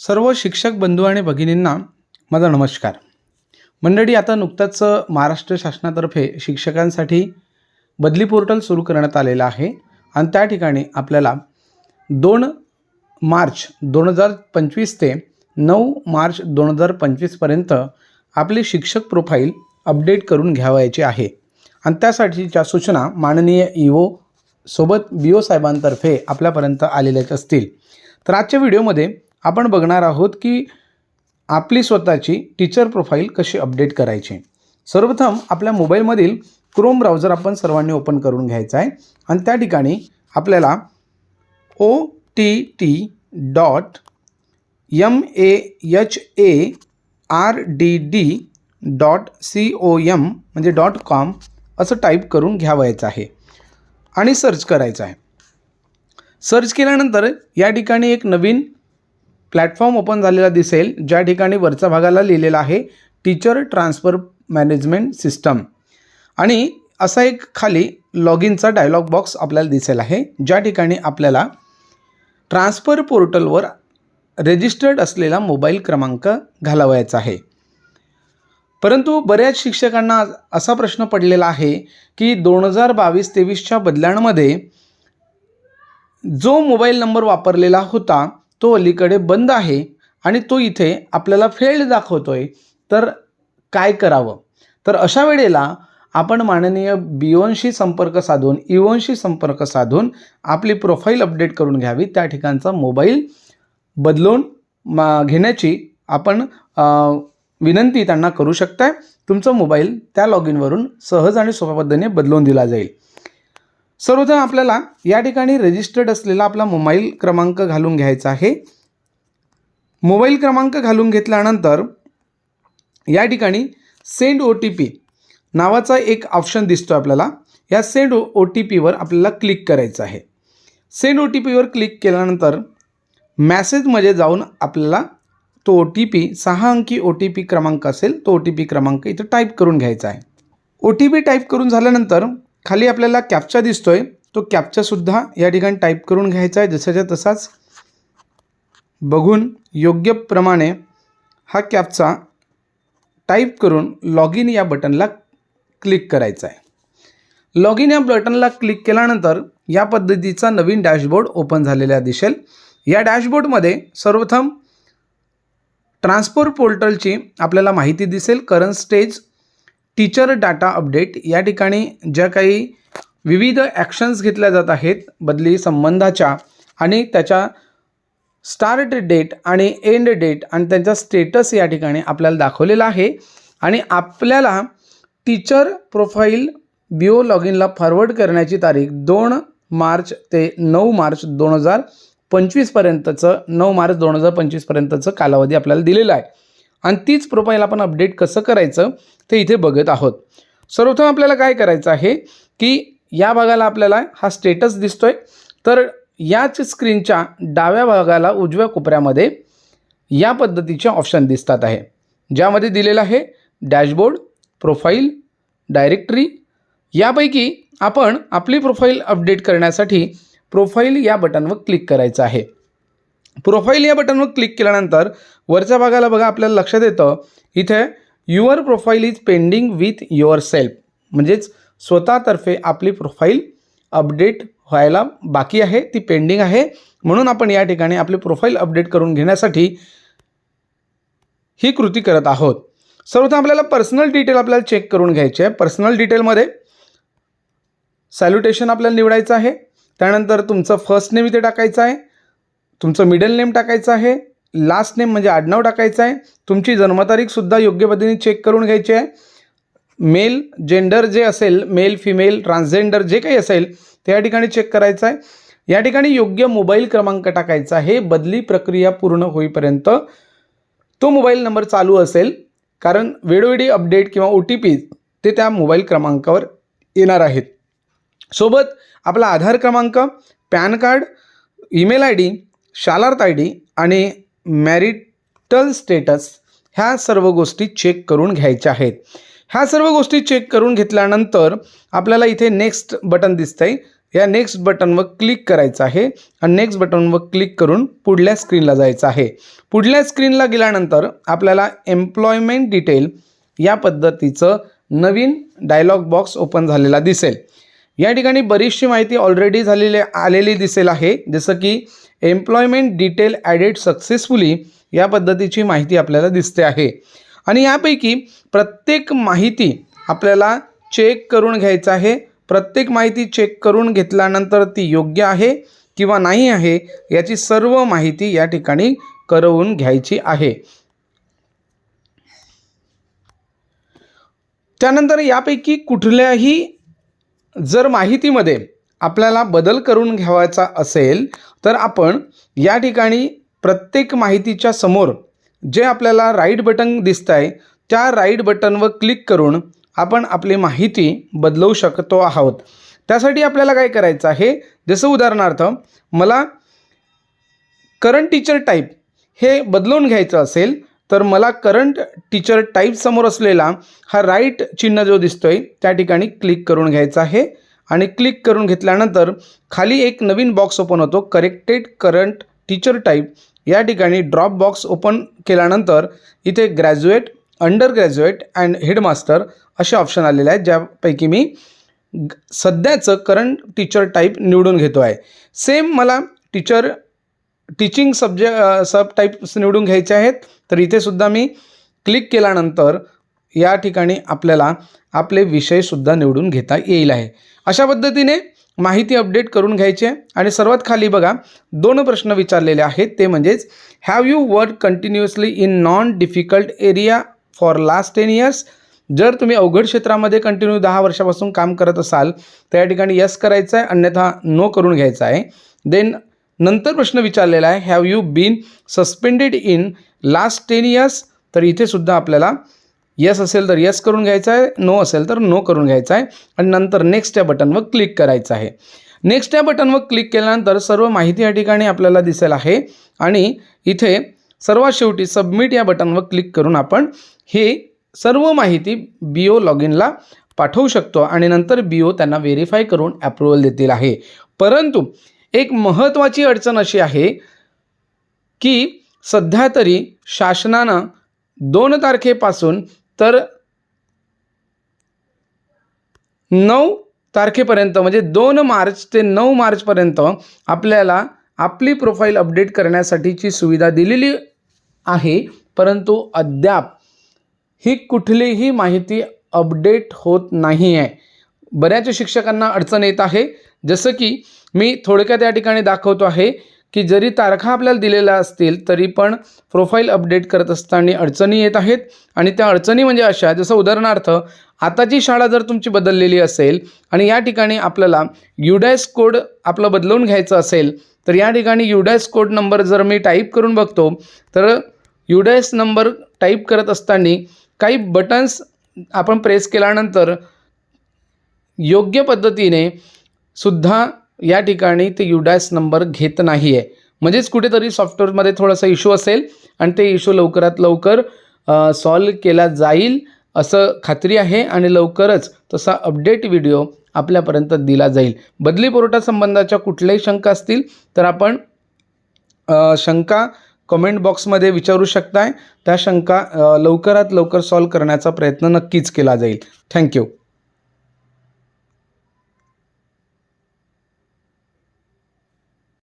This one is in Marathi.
सर्व शिक्षक बंधू आणि भगिनींना माझा नमस्कार. मंडळी आता नुकताच महाराष्ट्र शासनातर्फे शिक्षकांसाठी बदली पोर्टल सुरू करण्यात आलेलं आहे. आणि त्या ठिकाणी आपल्याला दोन मार्च दोन हजार पंचवीस ते नऊ मार्च दोन हजार पंचवीसपर्यंत आपली शिक्षक प्रोफाईल अपडेट करून घ्यावायची आहे. आणि त्यासाठीच्या सूचना माननीय ई ओ सोबत बी ओ साहेबांतर्फे आपल्यापर्यंत आलेल्याच असतील. तर आजच्या व्हिडिओमध्ये आपण बघणार आहोत की आपली स्वतःची टीचर प्रोफाईल कशी अपडेट करायची. सर्वप्रथम आपल्या मोबाईलमधील क्रोम ब्राउझर आपण सर्वांनी ओपन करून घ्यायचा आहे. आणि त्या ठिकाणी आपल्याला O T T dot M A H A R D D dot C O M म्हणजे डॉट कॉम असं टाईप करून घ्यावायचं आहे. आणि सर्च करायचं आहे. सर्च केल्यानंतर या ठिकाणी एक नवीन प्लॅटफॉर्म ओपन झालेला दिसेल ज्या ठिकाणी वरच्या भागाला लिहिलेलं आहे टीचर ट्रान्सफर मॅनेजमेंट सिस्टम. आणि असा एक खाली लॉग इनचा डायलॉग बॉक्स आपल्याला दिसेल आहे ज्या ठिकाणी आपल्याला ट्रान्सफर पोर्टलवर रेजिस्टर्ड असलेला मोबाईल क्रमांक घालावायचा आहे. परंतु बऱ्याच शिक्षकांना असा प्रश्न पडलेला आहे की दोन हजार बावीस तेवीसच्या बदल्यांमध्ये जो मोबाईल नंबर वापरलेला होता तो अलीकडे बंद आहे आणि तो इथे आपल्याला फेल्ड आहे तर काय करावं? तर अशा वेळेला आपण माननीय बिओनशी संपर्क साधून इओनशी संपर्क साधून आपली प्रोफाईल अपडेट करून घ्यावी. त्या ठिकाणचा मोबाईल बदलून मा घेण्याची आपण विनंती त्यांना करू शकताय. तुमचा मोबाईल त्या लॉग इनवरून सहज आणि सोप्या पद्धतीने बदलून दिला जाईल. सर्वजण आपल्याला या ठिकाणी रजिस्टर्ड असलेला आपला मोबाईल क्रमांक घालून घ्यायचा आहे. मोबाईल क्रमांक घालून घेतल्यानंतर या ठिकाणी सेंड ओ टी पी नावाचा एक ऑप्शन दिसतो आपल्याला. या सेंड ओ टी पीवर आपल्याला क्लिक करायचं आहे. सेंड ओ टी पीवर क्लिक केल्यानंतर मॅसेजमध्ये जाऊन आपल्याला तो ओ टी पी सहा अंकी ओ टी पी क्रमांक असेल तो ओ टी पी क्रमांक इथं टाईप करून घ्यायचा आहे. ओ टी पी टाईप करून झाल्यानंतर खाली आपल्याला कॅप्चा दिसतोय. तो कॅप्चासुद्धा या ठिकाणी टाईप करून घ्यायचा आहे. जसाच्या तसाच बघून योग्य प्रमाणे हा कॅपचा टाईप करून लॉग इन या बटनला क्लिक करायचा आहे. लॉग इन या बटनला क्लिक केल्यानंतर या पद्धतीचा नवीन डॅशबोर्ड ओपन झालेला दिसेल. या डॅशबोर्डमध्ये सर्वप्रथम ट्रान्सपोर्ट पोर्टलची आपल्याला माहिती दिसेल. Current stage teacher data update. या ठिकाणी ज्या काही विविध ॲक्शन्स घेतल्या जात आहेत बदली संबंधाच्या आणि त्याच्या स्टार्ट डेट आणि एंड डेट आणि त्यांचा स्टेटस या ठिकाणी आपल्याला दाखवलेला आहे. आणि आपल्याला टीचर प्रोफाईल बिओ लॉग इनला फॉरवर्ड करण्याची तारीख दोन मार्च ते नऊ मार्च दोन हजार पंचवीसपर्यंतचं नऊ मार्च दोन हजार पंचवीसपर्यंतचं कालावधी आपल्याला दिलेला आहे. आणि तीच प्रोफाईल आपण अपडेट कसं करायचं ते इथे बघत आहोत. सर्वप्रथम आपल्याला काय करायचं आहे की या भागाला आपल्याला हा स्टेटस दिसतोय. तर याच स्क्रीनच्या डाव्या भागाला उजव्या कोपऱ्यामध्ये या पद्धतीचे ऑप्शन दिसतात आहे. ज्यामध्ये दिलेलं आहे डॅशबोर्ड प्रोफाईल डायरेक्टरी यापैकी आपण आपली प्रोफाईल अपडेट करण्यासाठी प्रोफाईल या बटनवर क्लिक करायचं आहे. प्रोफाईल या बटनवर क्लिक केल्यानंतर वरच्या भागाला बघा आपल्याला लक्षात येतं. इथे your profile is pending with your self म्हणजेच स्वतःतर्फे आपली प्रोफाईल अपडेट व्हायला बाकी आहे ती पेंडिंग आहे. म्हणून आपण या ठिकाणी आपली प्रोफाईल अपडेट करून घेण्यासाठी ही कृती करत आहोत. सर्वप्रथम आपल्याला पर्सनल डिटेल आपल्याला चेक करून घ्यायचे आहे. पर्सनल डिटेलमध्ये सॅल्युटेशन आपल्याला निवडायचं आहे. त्यानंतर तुमचं फर्स्ट नेम इथे टाकायचं आहे. तुमचं मिडल नेम टाकायचं आहे लास्ट नेम म्हणजे आडनाव टाकायचं आहे तुमची जन्मतारीखसुद्धा योग्य पद्धतीने चेक करून घ्यायची आहे. मेल जेंडर जे असेल मेल फिमेल ट्रान्सजेंडर जे काही असेल ते या ठिकाणी चेक करायचं आहे. या ठिकाणी योग्य मोबाईल क्रमांक टाकायचा आहे बदली प्रक्रिया पूर्ण होईपर्यंत. तो मोबाईल नंबर चालू असेल कारण वेळोवेळी अपडेट किंवा ओ टी पी ते त्या मोबाईल क्रमांकावर येणार आहेत. सोबत आपला आधार क्रमांक PAN card email I D Shalarth I D आणि मॅरिटल स्टेटस ह्या सर्व गोष्टी चेक करून घ्यायच्या आहेत. ह्या सर्व गोष्टी चेक करून घेतल्यानंतर आपल्याला इथे नेक्स्ट बटन दिसतं आहे या नेक्स्ट बटनवर क्लिक करायचं आहे आणि नेक्स्ट बटनवर क्लिक करून पुढल्या स्क्रीनला जायचं आहे. पुढल्या स्क्रीनला गेल्यानंतर आपल्याला एम्प्लॉयमेंट डिटेल या पद्धतीचं नवीन डायलॉग बॉक्स ओपन झालेला दिसेल. या ठिकाणी बरीचशी माहिती ऑलरेडी झालेली आलेली दिसेल आहे. जसं की एम्प्लॉयमेंट डिटेल ॲडेड सक्सेसफुली या पद्धतीची माहिती आपल्याला दिसते आहे. आणि यापैकी प्रत्येक माहिती आपल्याला चेक करून घ्यायचं आहे. प्रत्येक माहिती चेक करून घेतल्यानंतर ती योग्य आहे किंवा नाही आहे याची सर्व माहिती या ठिकाणी करवून घ्यायची आहे. त्यानंतर यापैकी कुठल्याही जर माहितीमध्ये आपल्याला बदल करून घ्यावायचा असेल तर आपण या ठिकाणी प्रत्येक माहितीच्या समोर जे आपल्याला राईट बटन दिसत आहे त्या राईट बटनवर क्लिक करून आपण आपली माहिती बदलवू शकतो आहोत. त्यासाठी आपल्याला काय करायचं आहे? जसं उदाहरणार्थ मला करंट टीचर टाईप हे बदलून घ्यायचं असेल तर मला करंट टीचर टाईप समोर असलेला हा राईट चिन्ह जो दिसतोय त्या ठिकाणी क्लिक करून घ्यायचा आहे. आणि क्लिक करून घेतल्यानंतर खाली एक नवीन बॉक्स ओपन होतो करेक्टेड करंट टीचर टाईप या ठिकाणी ड्रॉप बॉक्स ओपन केल्यानंतर इथे graduate under graduate and headmaster असे ऑप्शन आलेले आहेत ज्यापैकी मी ग- सध्याचं करंट टीचर टाईप निवडून घेतो आहे सेम मला teacher teaching subject sub types निवडून घ्यायचे आहेत. तर इथे सुद्धा मी क्लिक केल्यानंतर या ठिकाणी आपल्याला आपले विषयसुद्धा निवडून घेता येईल आहे. अशा पद्धतीने माहिती अपडेट करून घ्यायची आहे. आणि सर्वात खाली बघा दोन प्रश्न विचारलेले आहेत. ते म्हणजेच have you work continuously in non difficult area for last ten years जर तुम्ही अवघड क्षेत्रामध्ये कंटिन्यू दहा वर्षापासून काम करत असाल तर या ठिकाणी यस करायचं आहे अन्यथा नो करून घ्यायचं आहे देन नंतर प्रश्न विचारलेला आहे have you been suspended in last ten years तर इथे सुद्धा आपल्याला यस असेल तर यस करून घ्यायचं आहे नो असेल तर नो करून घ्यायचं आहे आणि नंतर नेक्स्ट या बटनवर क्लिक करायचं आहे. नेक्स्ट या बटनवर क्लिक केल्यानंतर सर्व माहिती या ठिकाणी आपल्याला दिसेल आहे आणि इथे सर्वात शेवटी सबमिट या बटनवर क्लिक करून आपण हे सर्व माहिती बी ओ लॉग इनला पाठवू शकतो आणि नंतर बी ओ त्यांना व्हेरीफाय करून ॲप्रुव्हल देतील आहे. परंतु एक महत्त्वाची अडचण अशी आहे की सध्या तरी शासनानं दोन तारखेपासून तर नऊ तारखेपर्यंत म्हणजे दोन मार्च ते नऊ मार्चपर्यंत आपल्याला आपली प्रोफाईल अपडेट करण्यासाठीची सुविधा दिलेली आहे. परंतु अद्याप ही कुठलीही माहिती अपडेट होत नाही आहे बऱ्याच शिक्षकांना अडचण येत आहे. जसं की मी थोडक्यात या ठिकाणी दाखवतो आहे की जरी तारखा आपल्याला दिलेल्या असतील तरी पण प्रोफाईल अपडेट करत असताना अडचणी येत आहेत. आणि त्या अडचणी म्हणजे अशा जसं उदाहरणार्थ आताची शाळा जर तुमची बदललेली असेल आणि या ठिकाणी आपल्याला युडॅस कोड आपलं बदलवून घ्यायचं असेल तर या ठिकाणी युडॅस कोड नंबर जर मी टाईप करून बघतो तर युडॅस नंबर टाईप करत असताना काही बटन्स आपण प्रेस केल्यानंतर योग्य पद्धतीने सुद्धा या ठिकाणी ते युडॅस नंबर घेत नाही आहे म्हणजेच कुठेतरी सॉफ्टवेअरमध्ये थोडासा इश्यू असेल आणि ते इशू लवकरात लवकर सॉल्व केला जाईल असं खात्री आहे आणि लवकरच तसा अपडेट व्हिडिओ आपल्यापर्यंत दिला जाईल. बदली पुरवठा कुठल्याही शंका असतील तर आपण शंका कमेंट बॉक्समध्ये विचारू शकताय. त्या शंका लवकरात लवकर सॉल्व करण्याचा प्रयत्न नक्कीच केला जाईल. थँक्यू